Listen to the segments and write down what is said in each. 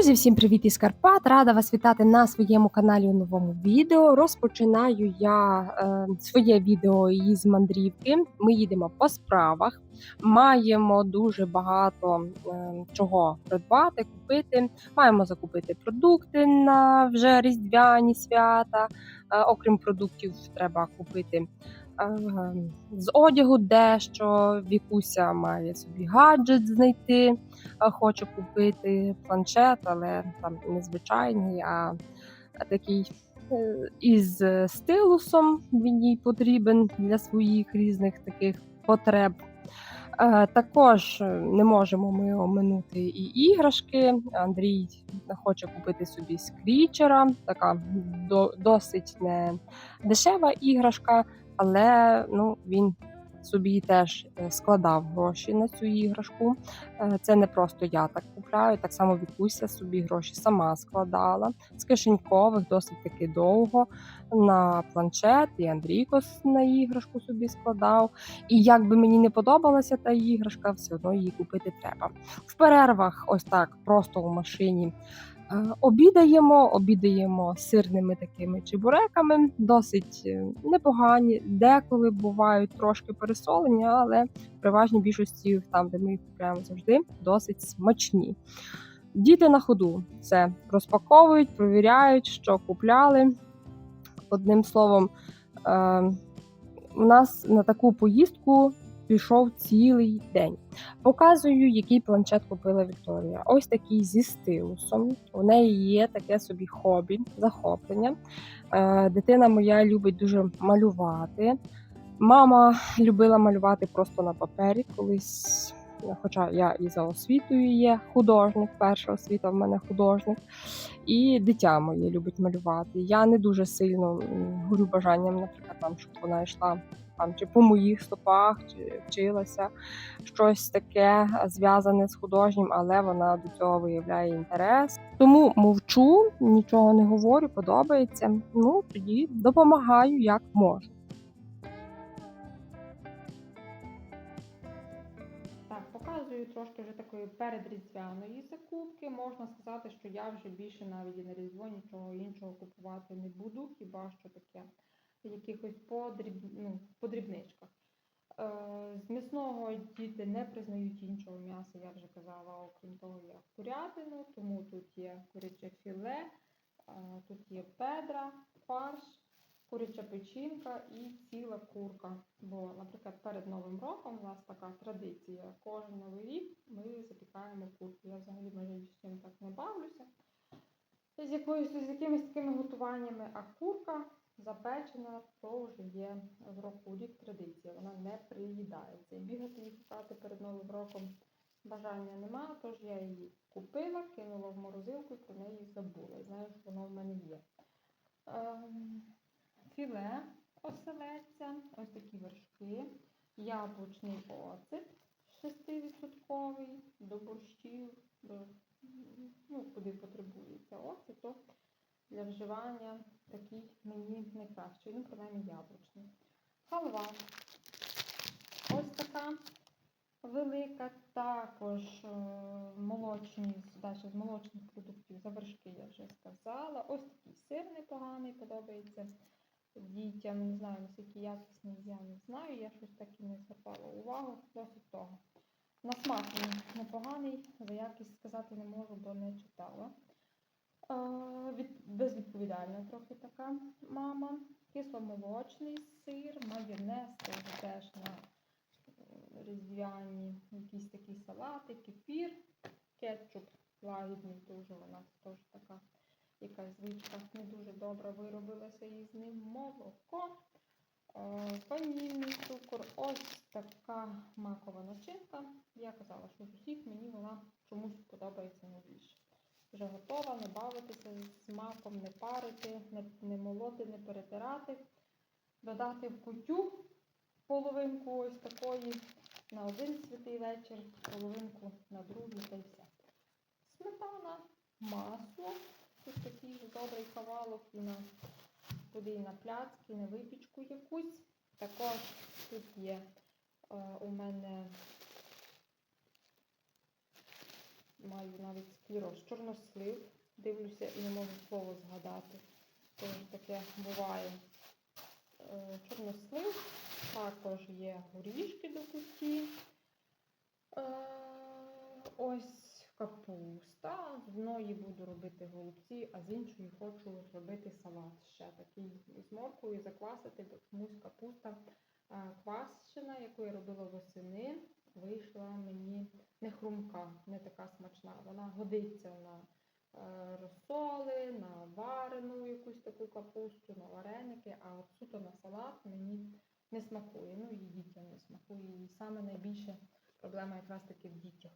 Друзі, всім привіт із Карпат! Рада вас вітати на своєму каналі у новому відео. Розпочинаю я е, своє відео із мандрівки. Ми їдемо по справах, маємо дуже багато е, чого придбати, купити. Маємо закупити продукти на вже різдвяні свята. Е, окрім продуктів, треба купити. З одягу дещо Вікуся має собі гаджет знайти а, хочу купити планшет, але там не звичайний, а такий е, із стилусом. Він їй потрібен для своїх різних таких потреб. Е, Також е, не можемо ми оминути і іграшки. Андрій хоче купити собі скрічера, така досить не дешева іграшка, але ну, він собі теж е, складав гроші на цю іграшку. Е, Це не просто я так купляю, так само Вікуся собі гроші сама складала з кишенькових досить таки довго на планшет, і Андрійко на іграшку собі складав. І як би мені не подобалася та іграшка, все одно її купити треба. В перервах, ось так, просто у машині. Е, Обідаємо, обідаємо сирними такими чебуреками, досить е, непогані, деколи бувають трошки пересолені, але в переважній більшості, там, де ми їх купуємо завжди, досить смачні. Діти на ходу це розпаковують, провіряють, що купляли. Одним словом, е, у нас на таку поїздку пішов цілий день. Показую, який планшет купила Вікторія. Ось такий зі стилусом. У неї є таке собі хобі, захоплення. Е, Дитина моя любить дуже малювати. Мама любила малювати просто на папері колись. Хоча я і за освітою є художник, перша освіта в мене художник, і дитя моє любить малювати. Я не дуже сильно горю бажанням, наприклад, там, щоб вона йшла там чи по моїх стопах, чи вчилася щось таке зв'язане з художнім, але вона до цього виявляє інтерес. Тому мовчу, нічого не говорю, подобається. Ну тоді допомагаю як можу. Трошки вже такої передріздвяної закупки. Можна сказати, що я вже більше навіть і на різдво нічого іншого купувати не буду, хіба що таке в якихось подріб... ну, подрібничках. Е, з м'ясного діти не признають іншого м'яса, я вже казала, окрім того, як курятину, тому тут є куряче філе, е, тут є педра, фарш, куряча печінка і ціла курка. Бо, наприклад, перед Новим роком у нас така традиція. Кожен новий рік ми запікаємо курку. Я взагалі майже з чим так не бавлюся. З якоюсь з якимись такими готуваннями, а курка запечена, то вже є з року рік традиція. Вона не приїдається. І бігати її шукати перед Новим роком бажання немає, тож я її купила, кинула в морозилку і про неї забула. І знаю, що воно в мене є. Ем, філе оселедця, ось такі вершки, яблучний оцет 6% до борщів, до, ну, куди потребується оцет, то для вживання такий мені найкращий, ну, принаймні яблучний. Халва. Ось така велика, також е, молочні, з молочних продуктів за вершки я вже сказала. Ось такий сир непоганий, подобається дітям. Не знаю, наскільки якісний, я не знаю. Я щось так і не звертала увагу. Досить того. На смак він непоганий, за якість сказати не можу, бо не читала. Е, від, безвідповідальна трохи така мама. Кисломолочний сир, майонез, теж на е, різдвяні якісь такі салати, кефір, кетчуп лагідний, дуже вона теж така якась звичка не дуже добра виробилася із ним. Молоко, е, ванільний цукор, ось така макова начинка. Я казала, що з усіх мені вона чомусь подобається найбільше. Вже готова, не бавитися з маком, не парити, не, не молоти, не перетирати. Додати в кутю половинку ось такої на один святий вечір, половинку на другий та й все. Сметана, масло. Тут такий ж добрий кавалок і на куди і на пляцки, на випічку якусь. Також тут є е, у мене маю навіть склероз. Чорнослив. Дивлюся і не можу слово згадати. Тож таке буває. Е, Чорнослив, також є горішки до куті. Е, Ось капуста. З одної буду робити голубці, а з іншої хочу зробити салат ще такий з морквою заквасити, бо чомусь капуста е, яку я робила восени, вийшла мені не хрумка, не така смачна. Вона годиться на е, розсоли, на варену якусь таку капусту, на вареники, а от суто на салат мені не смакує. Ну і дітям не смакує. І саме найбільше проблема якраз таки в дітях.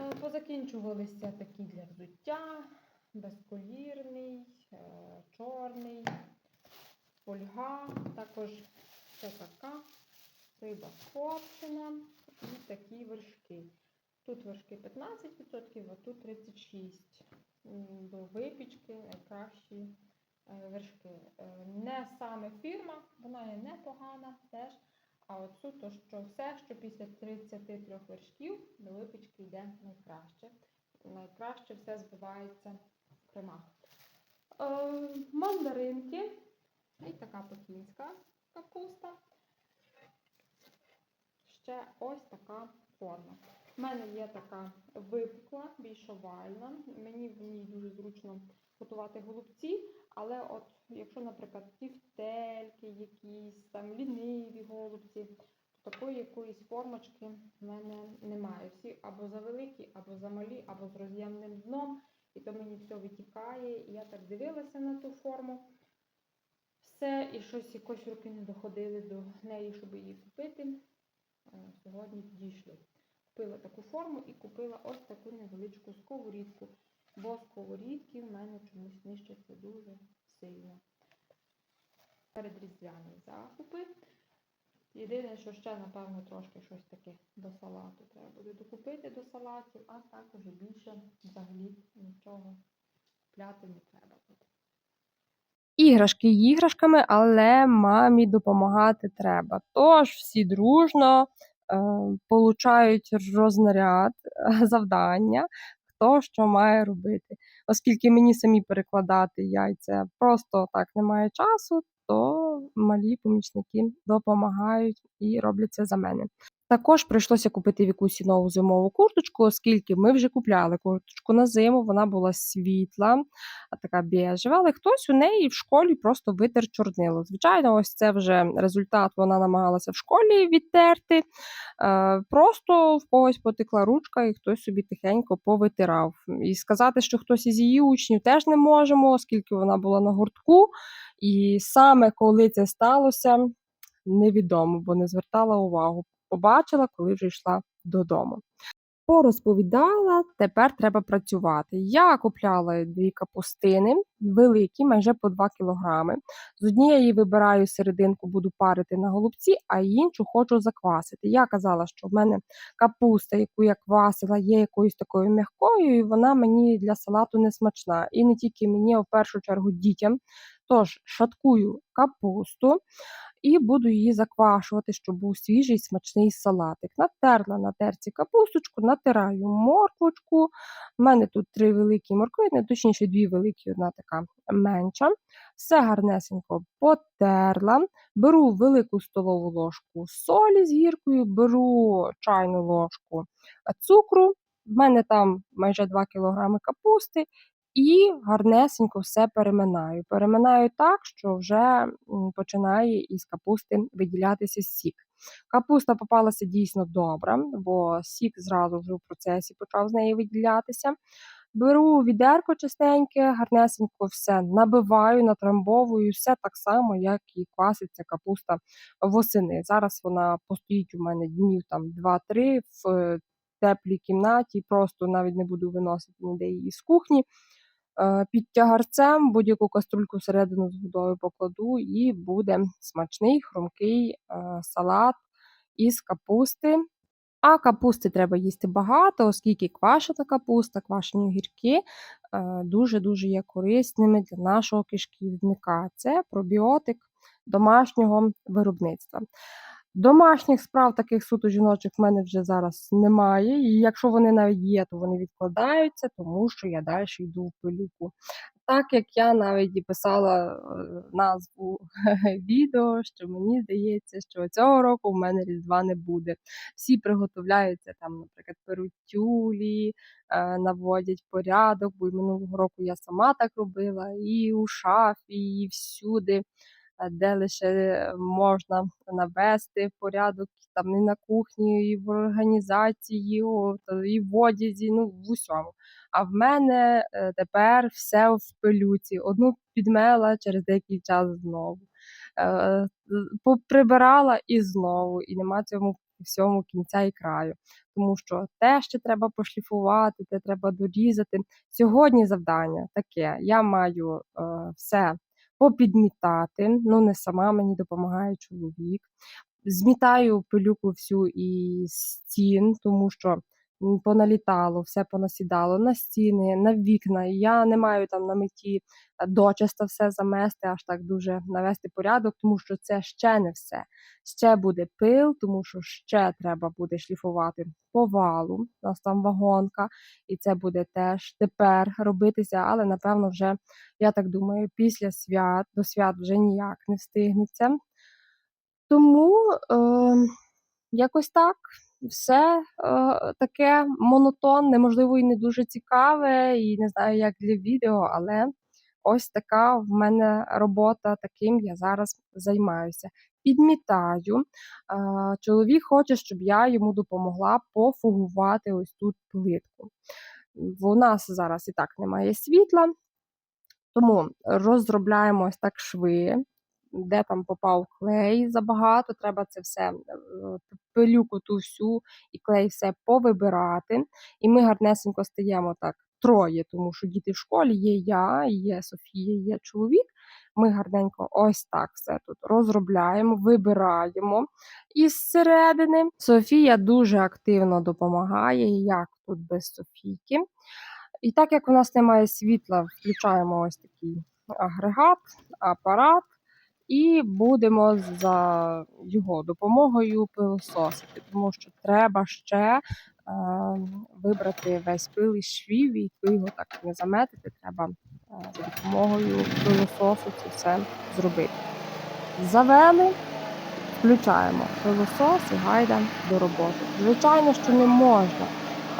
Е, Позакінчувалися такі для взуття, безколірний, е, чорний, фольга, також це така риба копчена і такі вершки. Тут вершки 15%, а тут 36%. До випічки найкращі е, вершки. Не саме фірма, вона є непогана теж. А от суто, що все, що після 33 вершків до випічки йде найкраще. Найкраще все збивається в кремах. Е, мандаринки і така пекінська капуста. Ще ось така форма. У мене є така випукла, більш овальна. Мені в ній дуже зручно готувати голубці, але от якщо, наприклад, тівтельки якісь, там ліниві голубці, то такої якоїсь формочки в мене немає. Всі або завеликі, або замалі, або з роз'ємним дном, і то мені все витікає. І я так дивилася на ту форму. Все, і щось якось руки не доходили до неї, щоб її купити. Е, Сьогодні дійшли. Купила таку форму і купила ось таку невеличку сковорідку. Бо сковорідки в мене чомусь нищаться дуже сильно. Передріздвяні закупи. Єдине, що ще, напевно, трошки щось таке до салату треба буде докупити до салатів, а так уже більше взагалі нічого купляти не треба буде. Іграшки іграшками, але мамі допомагати треба. Тож всі дружно е, получають рознаряд, завдання, хто що має робити. Оскільки мені самі перекладати яйця просто так немає часу, то малі помічники допомагають і роблять це за мене. Також прийшлося купити Вікусі нову зимову курточку, оскільки ми вже купляли курточку на зиму, вона була світла, така біжева, але хтось у неї в школі просто витер чорнило. Звичайно, ось це вже результат, вона намагалася в школі відтерти. Е, Просто в когось потекла ручка, і хтось собі тихенько повитирав. І сказати, що хтось із її учнів теж не можемо, оскільки вона була на гуртку. І саме коли це сталося, невідомо, бо не звертала увагу. Побачила, коли вже йшла додому. Порозповідала, тепер треба працювати. Я купляла дві капустини, великі, майже по 2 кілограми. З однієї вибираю серединку, буду парити на голубці, а іншу хочу заквасити. Я казала, що в мене капуста, яку я квасила, є якоюсь такою м'якою, і вона мені для салату не смачна. І не тільки мені, а в першу чергу дітям. Тож шаткую капусту і буду її заквашувати, щоб був свіжий смачний салатик. Натерла на терці капусточку, натираю морквочку. У мене тут три великі морквини, точніше дві великі, одна така менша. Все гарнесенько потерла. Беру велику столову ложку солі з гіркою, беру чайну ложку цукру. В мене там майже 2 кг капусти. І гарнесенько все переминаю. Переминаю так, що вже починає із капусти виділятися сік. Капуста попалася дійсно добра, бо сік зразу вже в процесі почав з неї виділятися. Беру відерко чистеньке, гарнесенько все набиваю, натрамбовую, все так само, як і кваситься капуста восени. Зараз вона постоїть у мене днів там 2-3 в е, теплій кімнаті, просто навіть не буду виносити ніде її з кухні. Е, Під тягарцем будь-яку каструльку всередину з водою покладу, і буде смачний хрумкий е, салат із капусти. А капусти треба їсти багато, оскільки квашена капуста, квашені огірки е, дуже-дуже є корисними для нашого кишківника. Це пробіотик домашнього виробництва. Домашніх справ таких суто жіночих в мене вже зараз немає. І якщо вони навіть є, то вони відкладаються, тому що я далі йду в пилюку. Так як я навіть і писала е, назву відео, що мені здається, що цього року в мене Різдва не буде. Всі приготовляються там, наприклад, перуть тюлі, е, наводять порядок, бо й минулого року я сама так робила, і у шафі, і всюди, де лише можна навести порядок, там і на кухні, і в організації, і в одязі, ну в усьому. А в мене е, тепер все в пилюці. Одну підмела через деякий час знову. Е, Поприбирала і знову, і нема цьому всьому кінця і краю. Тому що те ще треба пошліфувати, те треба дорізати. Сьогодні завдання таке: я маю е, все попідмітати. Ну, не сама мені допомагає чоловік. Змітаю пилюку всю і стін, тому що поналітало, все понасідало на стіни, на вікна. Я не маю там на меті е, дочисто все замести, аж так дуже навести порядок, тому що це ще не все. Ще буде пил, тому що ще треба буде шліфувати повалу. У нас там вагонка, і це буде теж тепер робитися, але напевно вже, я так думаю, після свят, до свят вже ніяк не встигнеться. Тому е, якось так. Все е, таке монотонне, можливо, і не дуже цікаве, і не знаю, як для відео, але ось така в мене робота, таким я зараз займаюся. Підмітаю. Е, чоловік хоче, щоб я йому допомогла пофугувати ось тут плитку. У нас зараз і так немає світла, тому розробляємо ось так шви, де там попав клей забагато, треба це все е, пилюку ту всю і клей все повибирати. І ми гарнесенько стаємо так троє, тому що діти в школі є я, є Софія, є чоловік. Ми гарненько ось так все тут розробляємо, вибираємо із середини. Софія дуже активно допомагає, як тут без Софійки. І так як у нас немає світла, включаємо ось такий агрегат, апарат, і будемо за його допомогою пилососити, тому що треба ще е, вибрати весь пил із швів, і ви його так не заметите, треба е, за допомогою пилососу це все зробити. Завели, включаємо пилосос і гайда до роботи. Звичайно, що не можна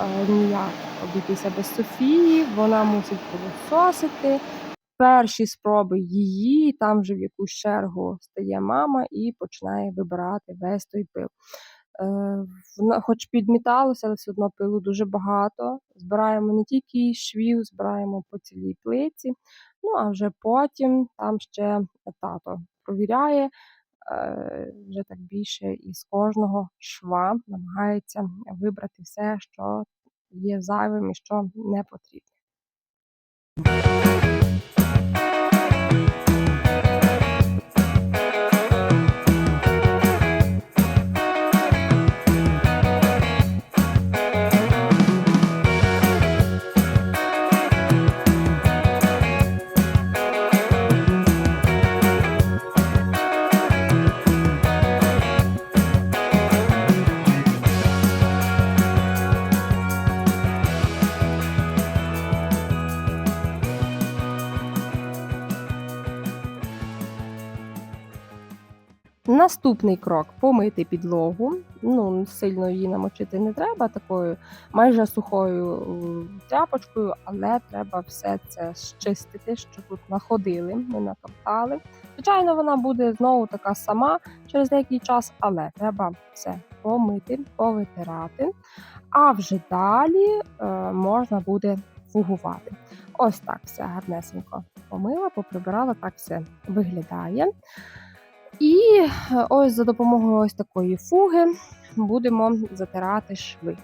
е, ніяк обійтися без Софії, вона мусить пилососити. Перші спроби її, там вже в якусь чергу стає мама і починає вибирати весь той пил. Е, хоч підміталося, але все одно пилу дуже багато. Збираємо не тільки швів, збираємо по цілій плиці. Ну а вже потім там ще тато провіряє, е, вже так більше із кожного шва намагається вибрати все, що є зайвим і що не потрібно. Наступний крок помити підлогу. Ну, сильно її намочити не треба, такою майже сухою е, тряпочкою, але треба все це щистити, що тут находили, ми натоптали. Звичайно, вона буде знову така сама через деякий час, але треба все помити, повитирати. А вже далі е, можна буде фугувати. Ось так все гарнесенько помила, поприбирала, так все виглядає. І е, ось за допомогою ось такої фуги будемо затирати шви.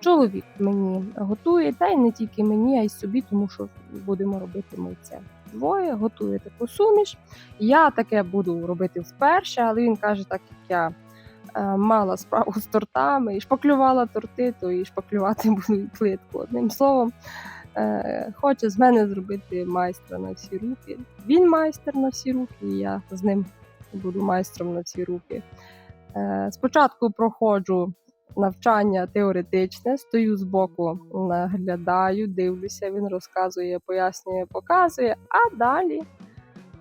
Чоловік мені готує, та й не тільки мені, а й собі, тому що будемо робити ми це двоє, готує таку суміш. Я таке буду робити вперше, але він каже, так як я е, мала справу з тортами і шпаклювала торти, то і шпаклювати буду і плитку. Одним словом, е, хоче з мене зробити майстра на всі руки. Він майстер на всі руки, і я з ним буду майстром на всі руки. Е, Спочатку проходжу навчання теоретичне, стою збоку, наглядаю, дивлюся, він розказує, пояснює, показує, а далі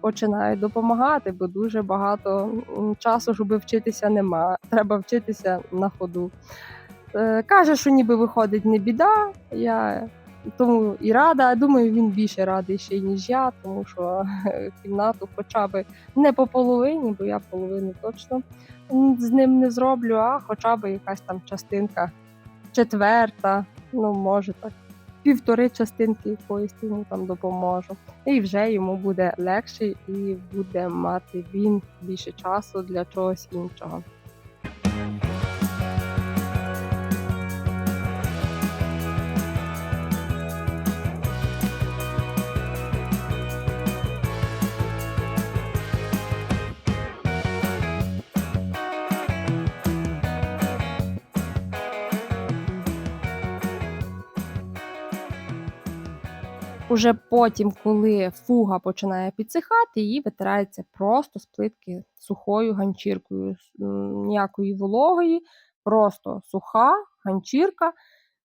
починаю допомагати, бо дуже багато часу, щоб вчитися, нема. Треба вчитися на ходу. Е, Каже, що ніби виходить не біда. Я тому і рада. Думаю, він більше радий ще ніж я, тому що кімнату хоча б не по половині, бо я половину точно з ним не зроблю, а хоча б якась там частинка четверта, ну може так. Півтори частинки якоїсь йому там допоможу. І вже йому буде легше і буде мати він більше часу для чогось іншого. Уже потім, коли фуга починає підсихати, її витирається просто з плитки сухою ганчіркою, ніякої вологої, просто суха ганчірка.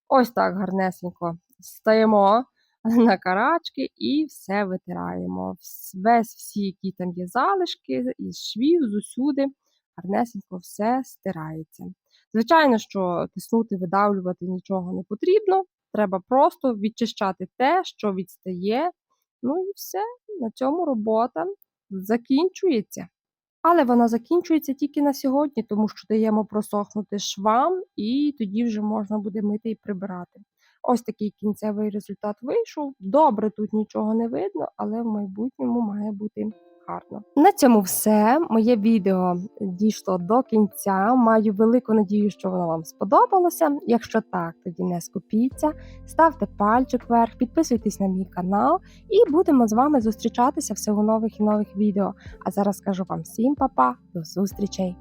Ось так гарнесенько стаємо на карачки і все витираємо. Весь всі, які там є залишки, із швів, з усюди, гарнесенько все стирається. Звичайно, що тиснути, видавлювати нічого не потрібно. Треба просто відчищати те, що відстає. Ну і все, на цьому робота закінчується. Але вона закінчується тільки на сьогодні, тому що даємо просохнути швам, і тоді вже можна буде мити і прибирати. Ось такий кінцевий результат вийшов. Добре, тут нічого не видно, але в майбутньому має бути гарно. На цьому все. Моє відео дійшло до кінця. Маю велику надію, що воно вам сподобалося. Якщо так, тоді не скупіться, ставте пальчик вверх, підписуйтесь на мій канал, і будемо з вами зустрічатися всього нових і нових відео. А зараз скажу вам всім па-па, до зустрічей!